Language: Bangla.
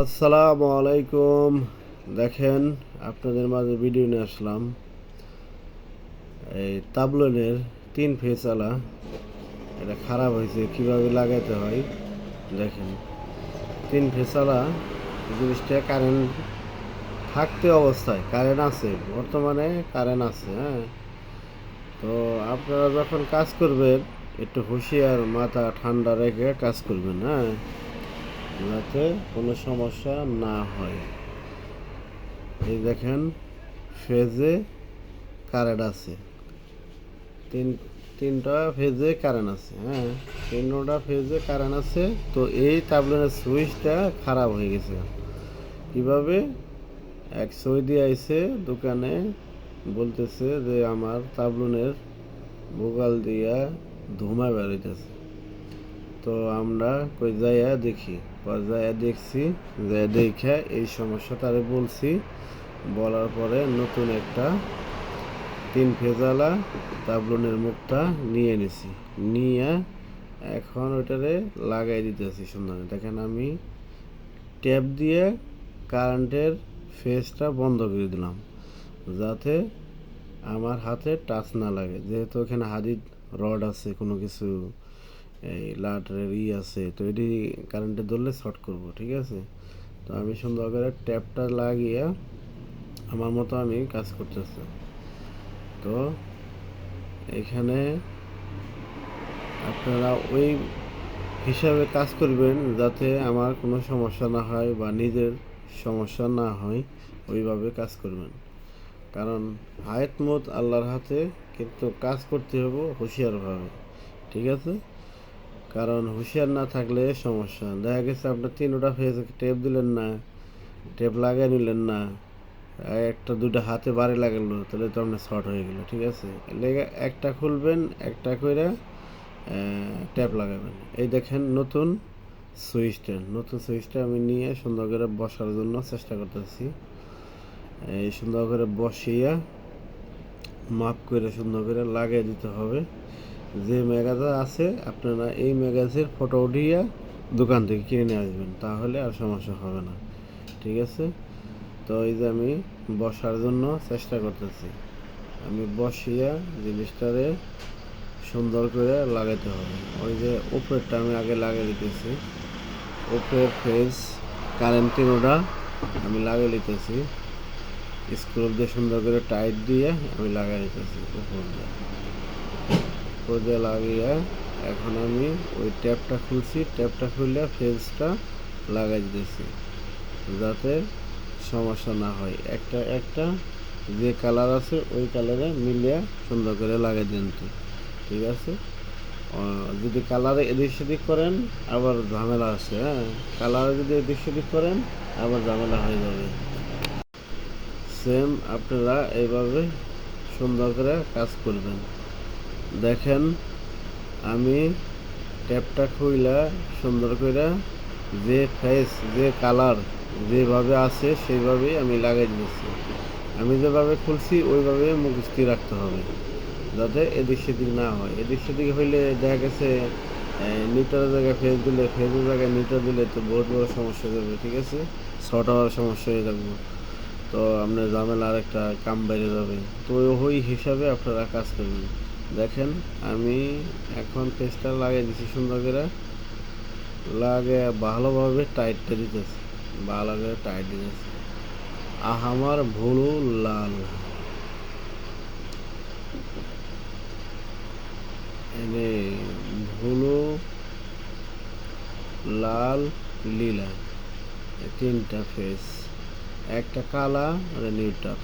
আসসালামু আলাইকুম। দেখেন, আপনাদের মাঝে ভিডিও নিয়ে আসলাম। এই তাবলনের তিন ফেসালা এটা খারাপ হয়েছে, কীভাবে লাগাইতে হয়? দেখেন, তিন ফেসালা জিনিসটা কারেন্ট থাকতে অবস্থায় কারেন্ট আছে, বর্তমানে কারেন্ট আছে হ্যাঁ? তো আপনারা যখন কাজ করবেন, একটু হুঁশিয়ার, মাথা ঠান্ডা রেখে কাজ করবেন হ্যাঁ? যাতে কোনো সমস্যা না হয়। এই দেখেন ফেজে কারেন্ট আছে। তিন, তিনটা ফেজে কারেন্ট আছে হ্যাঁ? তিনটা ফেজে কারেন্ট আছে, তো এই তাবলেনের সুইচটা খারাপ হয়ে গেছে। কীভাবে? এক সৌদি আইসে দোকানে বলতেছে যে আমার তাবলুনের ভোগাল দিয়া ধুমা বেরোইতেছে তো আমরা কই যাইয়া দেখি। যাইয়া দেখছি যাইয়া দেখে এই সমস্যা তারে বলছি। বলার পরে নতুন একটা তিন ফেজালা তাবলনের মুখটা নিয়ে নিছি। নিয়ে এখন ওইটারে লাগাই দিতেছি সুন্দর দেখেন আমি ট্যাপ দিয়ে কারেন্টের ফেসটা বন্ধ করে দিলাম, যাতে আমার হাতে টাচ না লাগে। যেহেতু এখানে হাদিদ রড আছে কোনো কিছু এই লাটের ই আছে, তো এটি কারেন্টে ধরলে শর্ট করব, ঠিক আছে? তো আমি সুন্দর করে ট্যাপটা লাগিয়ে আমার মতো আমি কাজ করতেছি। তো এখানে আপনারা ওই হিসাবে কাজ করবেন যাতে আমার কোনো সমস্যা না হয় বা নিজের সমস্যা না হয়, ওইভাবে কাজ করবেন। কারণ হায়াত মত আল্লাহর হাতে কিন্তু কাজ করতে হবে হুঁশিয়ারভাবে, ঠিক আছে? কারণ হুঁশিয়ার না থাকলে সমস্যা। দেখা গেছে আপনার তিনটা ফেস টেপ দিলেন না টেপ লাগিয়ে নিলেন না, একটা দুটো হাতে বাড়ি লাগালো, তাহলে তো আপনার শর্ট হয়ে গেলো, ঠিক আছে? লেগে একটা খুলবেন, একটা করে ট্যাপ লাগাবেন। এই দেখেন নতুন সুইচটা নতুন সুইচটা আমি নিয়ে সুন্দর করে বসার জন্য চেষ্টা করতেছি। এই সুন্দর করে বসিয়ে মাপ করে সুন্দর করে লাগিয়ে দিতে হবে। যে ম্যাগাজা আছে, আপনারা এই ম্যাগাজের ফটো উঠিয়ে দোকান থেকে কিনে নিয়ে আসবেন, তাহলে আর সমস্যা হবে না। ঠিক আছে? তো এই যে আমি বসার জন্য চেষ্টা করতেছি। আমি বসিয়া জিনিসটারে সুন্দর করে লাগাইতে হবে। ওই যে উপরেরটা আমি আগে লাগিয়ে দিতেছি। উপরের ফেস কারেন্ট তিনোটা আমি লাগিয়ে দিতেছি। স্ক্রু দিয়ে সুন্দর করে টাইট দিয়ে আমি লাগাই দিতেছি উপর দিয়ে। উপর দিয়ে লাগিয়ে এখন আমি ওই ট্যাপটা খুলছি। ট্যাপটা খুললে ফেসটা লাগাই দিতেছি, যাতে সমস্যা না হয়। একটা একটা যে কালার আছে, ওই কালারে মিলিয়ে সুন্দর করে লাগাই দিন ঠিক আছে? যদি কালারে এদিক সেদিক করেন, আবার ঝামেলা আছে হ্যাঁ? কালারে যদি এদিক সেদিক করেন, আবার ঝামেলা হয়ে যাবে। সেম আপনারা এইভাবে সুন্দর করে কাজ করবেন। দেখেন, আমি ট্যাপটা খুইলা সুন্দর করে যে ফেস যে কালার যেভাবে আছে সেইভাবেই আমি লাগাই দিয়েছি আমি যেভাবে খুলছি ওইভাবে মুখ স্থির রাখতে হবে, যাতে এদিক সেদিক না হয়। এদিক সেদিক হইলে দেখা গেছে নিটার জায়গায় ফেস দিলে ফেসের জায়গায় নিটার দিলে তো বহুত বড় সমস্যা যাবে, ঠিক আছে? শর্ট হওয়ার সমস্যা হয়ে যাবে। তো আপনার ঝামেলা আর একটা কাম বেড়ে যাবে। তো ওই হিসাবে আপনারা কাজ করবেন। দেখেন, আমি এখন ফেসটা লাগিয়ে দিচ্ছি সুন্দর করে। লাগে ভালোভাবে টাইটটা দিতেছি ভালো করে টাইট দিতেছি আহামার ভুলু লাল ভুলু লাল, লীলা। তিনটা ফেস একটা কালা আর নিউটার